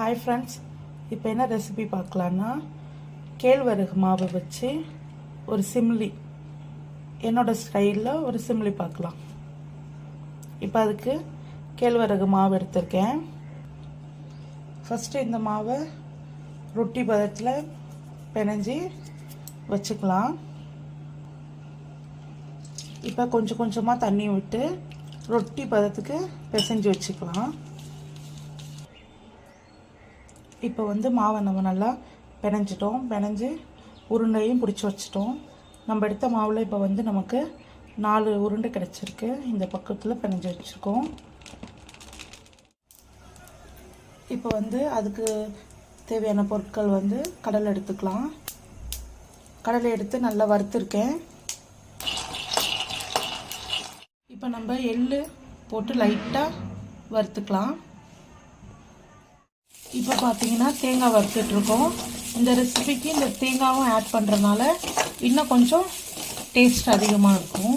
Hi friends இப்போ என்ன recipe பார்க்கலான்னா கேழ்வரகு மாவு வச்சு ஒரு சிம்லி. என்னோட ஸ்டைலில் ஒரு சிம்லி பார்க்கலாம். இப்போ அதுக்கு கேழ்வரகு மாவு எடுத்திருக்கேன். ஃபஸ்ட்டு இந்த மாவை ரொட்டி பதத்தில் பிணைஞ்சி வச்சுக்கலாம். இப்போ கொஞ்சம் கொஞ்சமாக தண்ணி விட்டு ரொட்டி பதத்துக்கு பிசைஞ்சு வச்சுக்கலாம். இப்போ வந்து மாவை நம்ம நல்லா பிணைஞ்சிட்டோம் பிணைஞ்சு உருண்டையும் பிடிச்சி வச்சிட்டோம். நம்ம எடுத்த மாவில் இப்போ வந்து நமக்கு நாலு உருண்டை கிடச்சிருக்கு. இந்த பக்கத்தில் பிணைஞ்சு வச்சுருக்கோம். இப்போ வந்து அதுக்கு தேவையான பொருட்கள் வந்து கடலை எடுத்துக்கலாம். கடலை எடுத்து நல்லா வறுத்துருக்கேன். இப்போ நம்ம எள்ளு போட்டு லைட்டாக வறுத்துக்கலாம். இப்போ பார்த்தீங்கன்னா தேங்காய் வறுத்துட்ருக்கோம். இந்த ரெசிபிக்கு இந்த தேங்காவும் ஆட் பண்ணுறதுனால இன்னும் கொஞ்சம் டேஸ்ட் அதிகமாக இருக்கும்.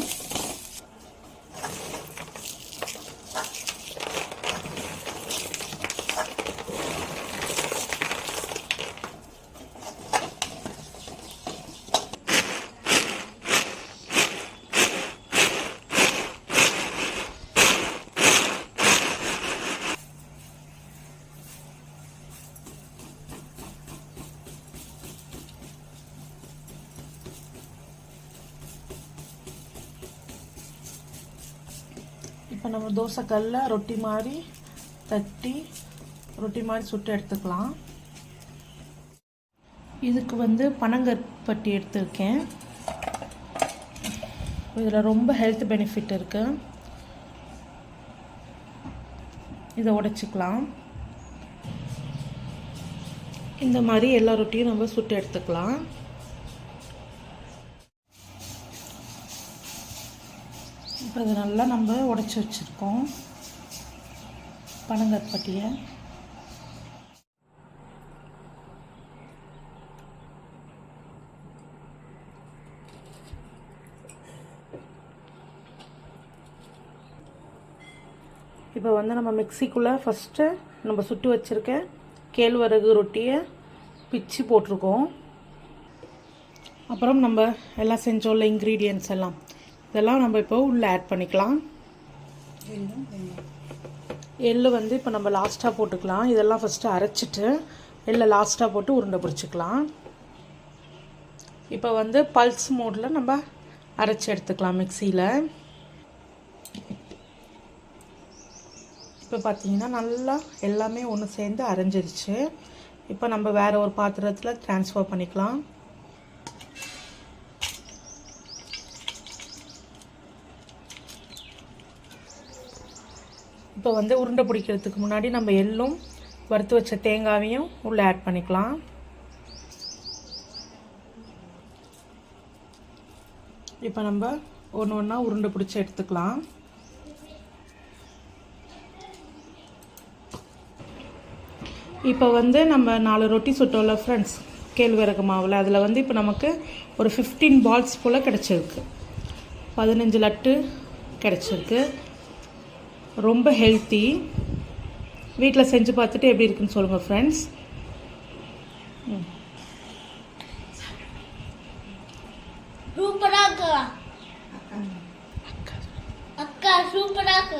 இப்போ நம்ம தோசைக்கல்ல ரொட்டி மாதிரி தட்டி ரொட்டி மாதிரி சுட்டு எடுத்துக்கலாம். இதுக்கு வந்து பனங்கற்பட்டி எடுத்திருக்கேன். இதில் ரொம்ப ஹெல்த் பெனிஃபிட் இருக்குது இதை உடைச்சிக்கலாம். இந்த மாதிரி எல்லா ரொட்டியும் நம்ம சுட்டு எடுத்துக்கலாம். இப்போ இது நல்லா நம்ம உடச்சி வச்சுருக்கோம். பனங்கற்பட்டியை இப்போ வந்து நம்ம மிக்சிக்குள்ளே ஃபஸ்ட்டு நம்ம சுட்டு வச்சுருக்க கேழ்வரகு ரொட்டியை பிச்சு போட்டிருக்கோம். அப்புறம் நம்ம எல்லாம் செஞ்சோம்ல இன்க்ரீடியன்ஸ் எல்லாம். இதெல்லாம் நம்ம இப்போ உள்ளே ஆட் பண்ணிக்கலாம். எள்ளு வந்து இப்போ நம்ம லாஸ்ட்டாக போட்டுக்கலாம். இதெல்லாம் ஃபஸ்ட்டு அரைச்சிட்டு எள்ளை லாஸ்ட்டாக போட்டு உருண்டை பிடிச்சிக்கலாம். இப்போ வந்து பல்ஸ் மோடில் நம்ம அரைச்சி எடுத்துக்கலாம் மிக்சியில். இப்போ பார்த்தீங்கன்னா நல்லா எல்லாமே ஒன்று சேர்ந்து அரைஞ்சிருச்சு. இப்போ நம்ம வேறு ஒரு பாத்திரத்தில் ட்ரான்ஸ்ஃபர் பண்ணிக்கலாம். இப்போ வந்து உருண்டை பிடிக்கிறதுக்கு முன்னாடி நம்ம எள்ளும் வறுத்து வச்ச தேங்காவையும் உள்ளே ஆட் பண்ணிக்கலாம். இப்போ நம்ம ஒன்று ஒன்றா உருண்டை பிடிச்சி எடுத்துக்கலாம். இப்போ வந்து நம்ம நாலு ரொட்டி சுட்டோம்ல ஃப்ரெண்ட்ஸ் கேழ்வரகு மாவில். அதில் வந்து இப்போ நமக்கு ஒரு ஃபிஃப்டீன் பால்ஸ் போல் கிடச்சிருக்கு. பதினஞ்சு லட்டு கிடச்சிருக்கு. ரொம்ப ஹெல்த்தி வீட்டில் செஞ்சு பார்த்துட்டு எப்படி இருக்குன்னு சொல்லுங்கள் ஃப்ரெண்ட்ஸ் சூப்பராக அக்கா சூப்பராக